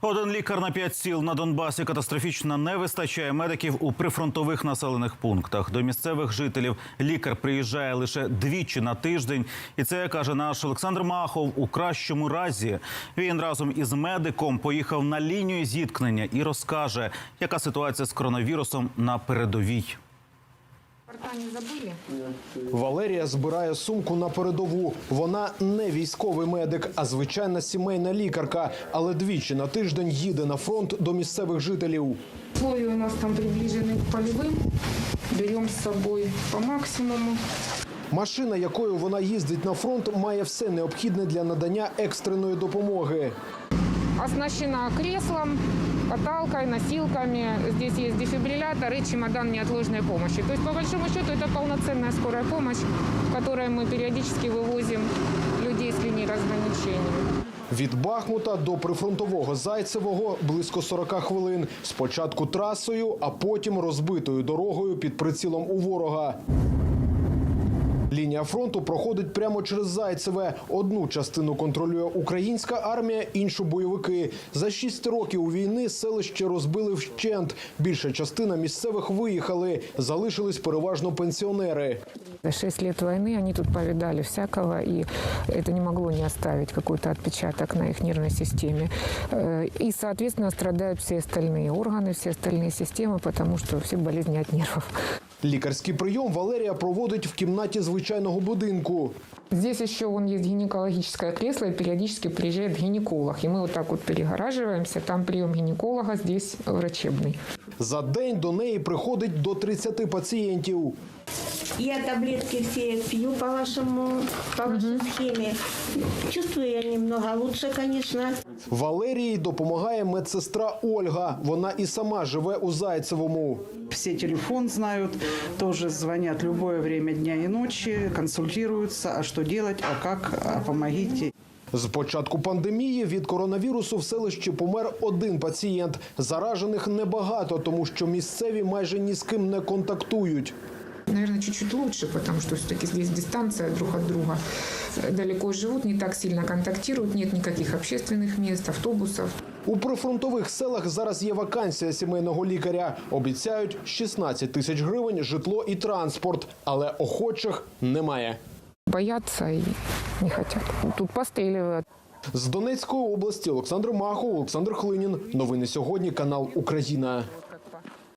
Один лікар на п'ять сіл на Донбасі катастрофічно не вистачає медиків у прифронтових населених пунктах. До місцевих жителів лікар приїжджає лише двічі на тиждень, і це каже наш Олександр Махов. У кращому разі він разом із медиком поїхав на лінію зіткнення і розкаже, яка ситуація з коронавірусом на передовій Порта не забыли? Валерія збирає сумку на передову. Вона не військовий медик, а звичайна сімейна лікарка. Але двічі на тиждень їде на фронт до місцевих жителів. Условия у нас там приближены к полевым. Берем с собой по максимуму. Машина, якою вона їздить на фронт, має все необхідне для надання екстреної допомоги. Оснащена креслом, каталкой, носилками. Здесь есть дефибриллятор и чемодан неотложной помощи. То есть, по большому счету, это полноценная скорая помощь, в которой мы периодически вывозим людей с линии разграничения. Від Бахмута до прифронтового Зайцевого близько 40 хвилин. Спочатку трасою, а потім розбитою дорогою під прицілом у ворога. Лінія фронту проходить прямо через Зайцеве. Одну частину контролює українська армія, іншу бойовики. За шість років у війни селище розбили вщент. Більша частина місцевих виїхали. Залишились переважно пенсіонери. За шесть лет войны они тут повидали всякого, и это не могло не оставить какой-то отпечаток на их нервной системе. Э, И, соответственно, страдают все остальные органы, все остальные системы, потому что все болезни от нервов. Лікарський прийом Валерія проводить в кімнаті звичайного будинку. Здесь еще вон есть гинекологическое кресло, и периодически приезжает гинеколог. И мы вот так вот перегораживаемся. Там прием гинеколога, здесь врачебный. За день до неї приходить до 30 пацієнтів. Я таблетки все пью по вашему, по вашей схеме. Чувствую я немного лучше, конечно. Валерії допомагає медсестра Ольга. Вона і сама живе у Зайцевому. Все телефон знают, тоже звонят любое время дня и ночи, консультируются, а что делать, а как, а помогите. З початку пандемії від коронавірусу в селищі помер один пацієнт. Заражених небагато, тому що місцеві майже ні з ким не контактують. Наверное, чуть-чуть лучше, потому что все-таки здесь дистанция друг от друга. Далеко живут, не так сильно контактируют, нет никаких общественных мест, автобусов. У прифронтових селах зараз є вакансія сімейного лікаря. Обіцяють 16 тисяч гривень, житло і транспорт, але охочих немає. Боятся и не хотят. Тут постреливают. З Донецької області Олександр Махов, Олександр Хлинін. Новини сьогодні. Канал Україна.